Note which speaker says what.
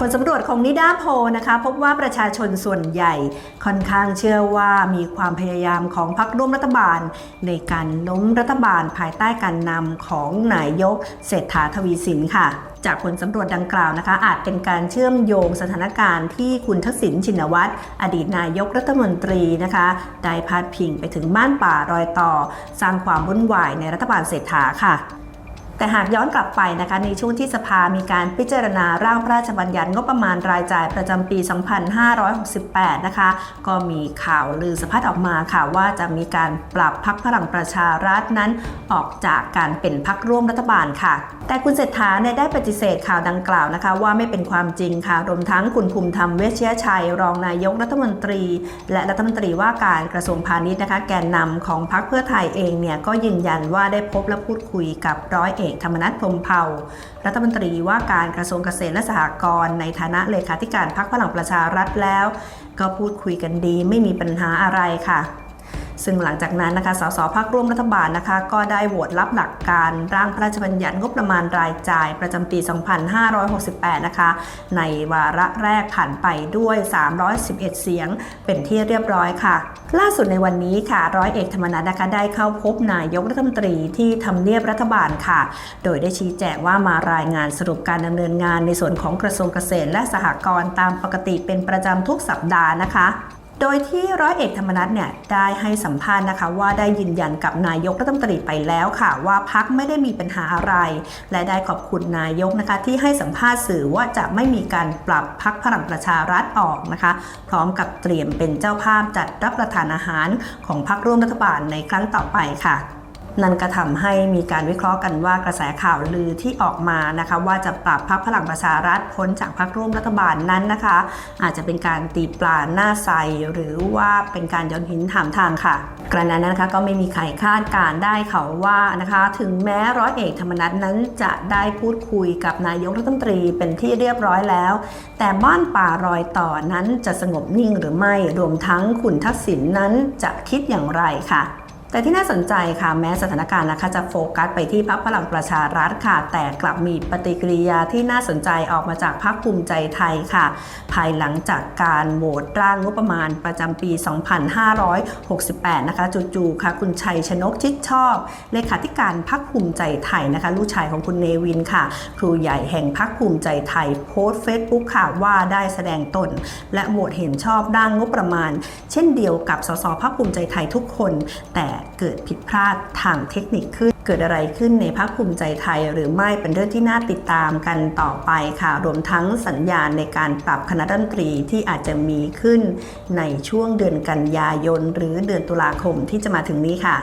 Speaker 1: ผลสำรวจของนิด้าโพนะคะ พบว่าประชาชนส่วนใหญ่ค่อนข้างเชื่อว่ามีความพยายามของพรรคร่วมรัฐบาล ในการล้มรัฐบาลภายใต้การนำของนายกเศรษฐาทวีสินค่ะจากผลสำรวจดังกล่าวนะคะ อาจเป็นการเชื่อมโยงสถานการณ์ที่คุณทักษิณชินวัตรอดีตนายกรัฐมนตรีนะคะ ได้พาดพิงไปถึงบ้านป่ารอยต่อ สร้างความวุ่นวายในรัฐบาลเศรษฐาค่ะ แต่หากย้อนกลับไปนะคะในช่วงที่สภามีการพิจารณาร่างพระราชบัญญัติงบประมาณรายจ่ายประจำปี 2568 นะคะ ก็มีข่าวลือสะพัดออกมาค่ะว่าจะมีการปรับพักพลังประชารัฐนั้นออกจากการเป็นพักร่วมรัฐบาลค่ะ แต่คุณเศรษฐาเนี่ยได้ปฏิเสธข่าวดังกล่าวนะคะ ว่าไม่เป็นความจริงค่ะรวมทั้งคุณภูมิธรรมเวชยชัย รองนายกรัฐมนตรี และรัฐมนตรีว่าการกระทรวงพาณิชย์นะคะ แกนนำของพรรคเพื่อไทยเองเนี่ยก็ยืนยันว่าได้พบและพูดคุยกับร้อยเอกธรรมนัฐพรมเผ่ารัฐมนตรีว่าการกระทรวงเกษตรและสหกรณ์ในฐานะเลขาธิการพรรคพลังประชารัฐแล้ว ก็พูดคุยกันดีไม่มีปัญหาอะไรค่ะ ซึ่งหลังจากนั้นนะคะสสพักร่วมรัฐบาลนะคะ ก็ได้โหวตรับหลักการร่างพระราชบัญญัติงบประมาณรายจ่ายประจำปี 2568 นะคะ ในวาระแรกผ่านไปด้วย 311 เสียง เป็นที่เรียบร้อยค่ะ ล่าสุดในวันนี้ค่ะ ร้อยเอกธรรมนัฐนะคะได้เข้าพบนายกรัฐมนตรีที่ทำเนียบรัฐบาลค่ะ โดยได้ชี้แจงว่ามารายงานสรุปการดำเนินงานในส่วนของกระทรวงเกษตรและสหกรณ์ตามปกติเป็นประจำทุกสัปดาห์นะคะ โดยที่ร้อยเอกธรรมนัฐเนี่ยได้ให้สัมภาษณ์นะคะ ว่าได้ยืนยันกับนายกรัฐมนตรีไปแล้วค่ะ ว่าพักไม่ได้มีปัญหาอะไร และได้ขอบคุณนายกนะคะ ที่ให้สัมภาษณ์สื่อว่าจะไม่มีการปรับพักพลังประชารัฐออกนะคะ พร้อมกับเตรียมเป็นเจ้าภาพจัดรับประทานอาหารของพักร่วมรัฐบาลในครั้งต่อไปค่ะ นั่นก็ทำให้มีการวิเคราะห์กันว่ากระแสข่าวลือที่ออกมานะคะว่าจะปรับพักพลังประชารัฐพ้นจากพักร่วมรัฐบาลนั้นนะคะ อาจจะเป็นการตีปลาหน้าใสหรือว่าเป็นการย้อนหินถามทางค่ะ กระนั้นนะคะก็ไม่มีใครคาดการได้เขาว่านะคะถึงแม้ร้อยเอกธรรมนัฐนั้นจะได้พูดคุยกับนายกรัฐมนตรีเป็นที่เรียบร้อยแล้ว แต่บ้านป่ารอยต่อนั้นจะสงบนิ่งหรือไม่รวมทั้งคุณทักษิณนนั้นจะคิดอย่างไรค่ะ แต่ที่น่าสนใจค่ะแม้สถานการณ์นะคะจะโฟกัสไปที่พรรคพลังประชารัฐค่ะ แต่กลับมีปฏิกิริยาที่น่าสนใจออกมาจากพรรคภูมิใจไทยค่ะ ภายหลังจากการโหวตร่างงบประมาณประจำปี 2568 นะคะจู่ๆค่ะ คุณชัยชนกชิดชอบเลขาธิการพรรคภูมิใจไทยนะคะ ลูกชายของคุณเนวินค่ะ ครูใหญ่แห่งพรรคภูมิใจไทยโพสต์เฟซบุ๊กค่ะว่าได้แสดงตน และโหวตเห็นชอบร่างงบประมาณ เช่นเดียวกับสสพรรคภูมิใจไทยทุกคน แต่เกิดผิดพลาดทางเทคนิคขึ้น เกิดอะไรขึ้นในพรรคภูมิใจไทย หรือไม่เป็นเรื่องที่น่าติดตามกันต่อไปค่ะ รวมทั้งสัญญาณในการปรับคณะรัฐมนตรีที่อาจจะมีขึ้นในช่วงเดือนกันยายน หรือเดือนตุลาคมที่จะมาถึงนี้ค่ะ